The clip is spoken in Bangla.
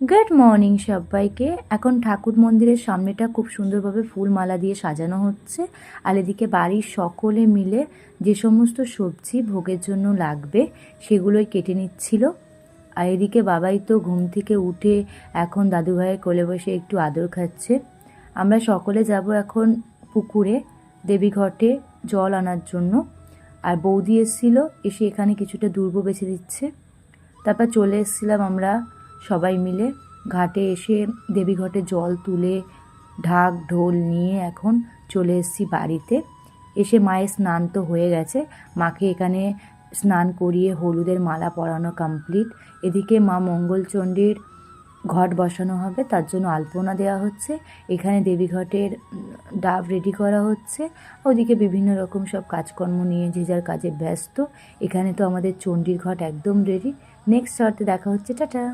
গুড মর্নিং সবাইকে। এখন ঠাকুর মন্দিরের সামনেটা খুব সুন্দরভাবে ফুল মালা দিয়ে সাজানো হচ্ছে। আর এদিকে বাড়ির সকলে মিলে যে সমস্ত সবজি ভোগের জন্য লাগবে, সেগুলোই কেটে নিচ্ছিল। আর এদিকে বাবাই তো ঘুম থেকে উঠে এখন দাদুভাইয়ের কোলে বসে একটু আদর খাচ্ছে। আমরা সকলে যাব এখন পুকুরে, দেবীঘটে জল আনার জন্য। আর বৌদি এসেছিল, এসে এখানে কিছুটা দুর্ব বেছে দিচ্ছে। তারপর চলে এসেছিলাম আমরা সবাই মিলে ঘাটে এসে দেবীঘটে জল তুলে ঢাক ঢোল নিয়ে এখন চলে এসেছি বাড়িতে। এসে মায়ের স্নান তো হয়ে গেছে। মাকে এখানে স্নান করিয়ে হলুদের মালা পরানো কমপ্লিট এদিকে মা মঙ্গলচণ্ডীর ঘট বসানো হবে, তার জন্য আলপনা দেওয়া হচ্ছে। এখানে দেবীঘটের ডাব রেডি করা হচ্ছে। ওদিকে বিভিন্ন রকম সব কাজকর্ম নিয়ে যে যার কাজে ব্যস্ত। এখানে তো আমাদের চণ্ডীর ঘট একদম রেডি নেক্সট শর্তে দেখা হচ্ছে। টাটা!